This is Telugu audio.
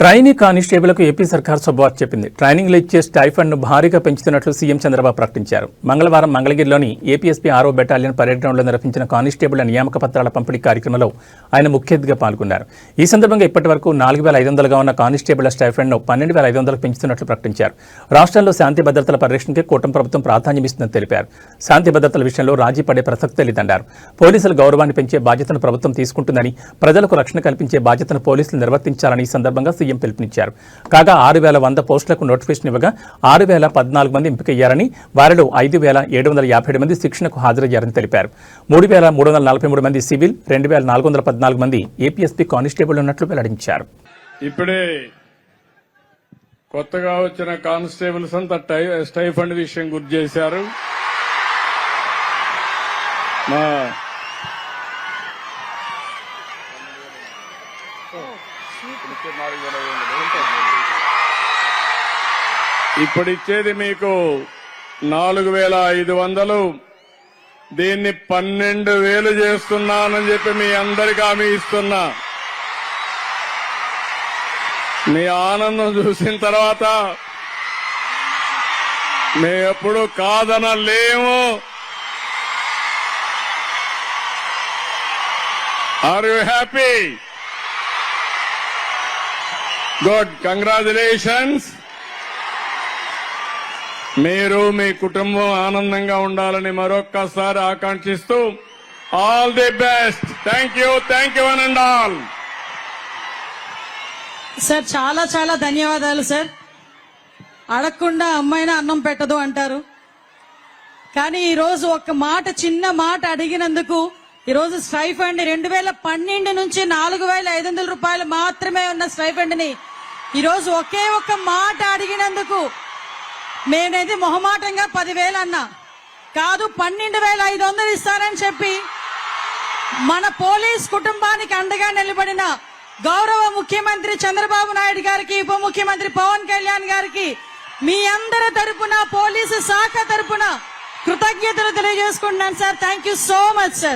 ట్రైనీ కానిస్టేబుల్కు ఏపీ సర్కార్ శుభవార్త చెప్పింది. ట్రైనింగ్లు ఇచ్చే స్టైఫండ్ను భారీగా పెంచుతున్నట్లు సీఎం చంద్రబాబు ప్రకటించారు. మంగళవారం మంగళగిరిలోని ఏపీఎస్పీ ఆరో బెటాలియన్ పరేడ్ గ్రౌండ్లో నిర్వహించిన కానిస్టేబుళ్ళ నియామక పత్రాల పంపిణీ కార్యక్రమంలో ఆయన ముఖ్య అతిథిగా పాల్గొన్నారు. ఈ సందర్భంగా ఇప్పటి వరకు నాలుగు వేల ఐదు వందలుగా ఉన్న కానిస్టేబుళ్ళ స్టైఫండ్ను పన్నెండు వేల ఐదు వందలకు పెంచుతున్నట్లు ప్రకటించారు. రాష్ట్రంలో శాంతి భద్రతల పరిరక్షణకే కూటమి ప్రభుత్వం ప్రాధాన్యమిస్తుందని తెలిపారు. శాంతి భద్రతల విషయంలో రాజీ పడే ప్రసక్తే లేదన్నారు పోలీసుల గౌరవాన్ని పెంచే బాధ్యతను ప్రభుత్వం తీసుకుంటుందని ప్రజలకు రక్షణ కల్పించే బాధ్యతను పోలీసులు నిర్వర్తించాలని ఈ సందర్భంగా సీఎం పిలుపునిచ్చారు. కాగా ఆరు వేల వంద పోస్టులకు నోటిఫికేషన్ ఇవ్వగా ఆరు వేల పద్నాలుగు మంది ఎంపికయ్యారని వారిలో ఐదు వేల ఏడు వందల యాభై ఏడు మంది శిక్షణకు హాజరయ్యారని తెలిపారు. మూడు వేల మూడు వందల నలభై మూడు మంది సివిల్ రెండు వేల నాలుగు వందల పద్నాలుగు మంది ఏపీఎస్పీ కానిస్టేబుల్ ఉన్నట్లు వెల్లడించారు. ఇప్పుడే కొత్తగా వచ్చిన కానిస్టేబుల్స్ అంతా స్టైఫండ్ విషయం గుర్తు చేశారు. మా ఇప్పుడు ఇచ్చేది మీకు నాలుగు వేల ఐదు వందలు. దీన్ని పన్నెండు వేలు చేస్తున్నానని చెప్పి మీ అందరికీ హామీ ఇస్తున్నా. మీ ఆనందం చూసిన తర్వాత మేమెప్పుడు కాదనలేము. Are you happy good congratulations. మీరు మీ కుటుంబం ఆనందంగా ఉండాలని మరొక్కసారి ఆకాంక్షిస్తూ all the best. Thank you thank you and all. Sir చాలా చాలా ధన్యవాదాలు సార్. అడగకుండా అమ్మాయిన అన్నం పెట్టదు అంటారు. కానీ ఈ రోజు ఒక మాట చిన్న మాట అడిగినందుకు ఈరోజు స్టైఫండ్ రెండు వేల పన్నెండు నుంచి నాలుగు వేల ఐదు వందల రూపాయలు మాత్రమే ఉన్న స్టైఫండ్ని ఈరోజు ఒకే ఒక్క మాట అడిగినందుకు మేమైతే మొహమాటంగా పదివేలు అన్నా. కాదు పన్నెండు వేల ఐదు వందలు ఇస్తారని చెప్పి మన పోలీస్ కుటుంబానికి అండగా నిలబడిన గౌరవ ముఖ్యమంత్రి చంద్రబాబు నాయుడు గారికి ఉప ముఖ్యమంత్రి పవన్ కళ్యాణ్ గారికి మీ అందరి తరపున పోలీసు శాఖ తరపున కృతజ్ఞతలు తెలియజేసుకుంటున్నాను sir. Thank you so much sir